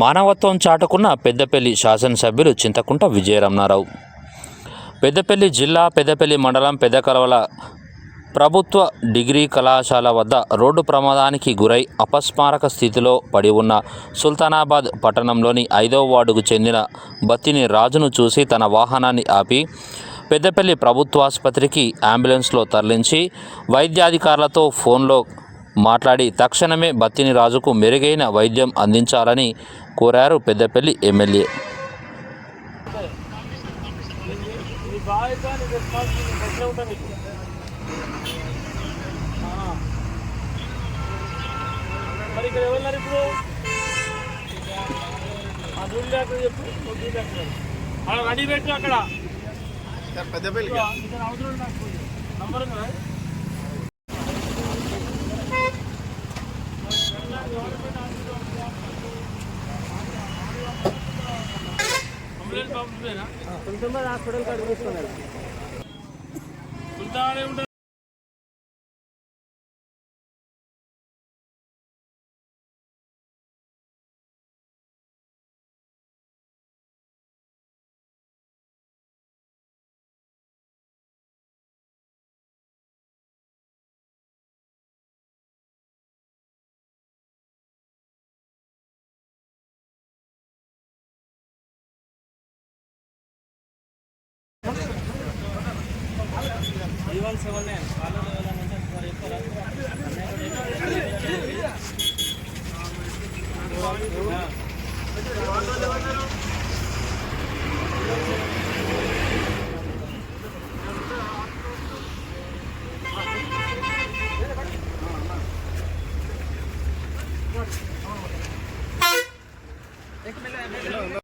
మానవత్వం చాటుకున్న పెద్దపల్లి శాసనసభ్యులు చింతకుంట విజయరమణారావు. పెద్దపల్లి జిల్లా పెద్దపల్లి మండలం పెద్దకలవల ప్రభుత్వ డిగ్రీ కళాశాల వద్ద రోడ్డు ప్రమాదానికి గురై అపస్మారక స్థితిలో పడి ఉన్న సుల్తానాబాద్ పట్టణంలోని ఐదవ వార్డుకు చెందిన బత్తిని రాజును చూసి తన వాహనాన్ని ఆపి పెద్దపల్లి ప్రభుత్వాసుపత్రికి అంబులెన్స్లో తరలించి వైద్యాధికారులతో ఫోన్లో మాట్లాడి తక్షణమే బత్తిని రాజుకు మెరుగైన వైద్యం అందించాలని కోరారు పెద్దపల్లి ఎమ్మెల్యే. మరి ఇక్కడ ఎవరున్నారు ఇప్పుడు? ఆ డాక్టర్ చెప్పు. డాక్టర్ అక్కడ రెడీ పెట్టు అక్కడ. అవసరం నాకు నంబర్ ఉందా? హాస్పిటల్ కాడికి సెవెన్ సెవెన్ నైన్ एक मिला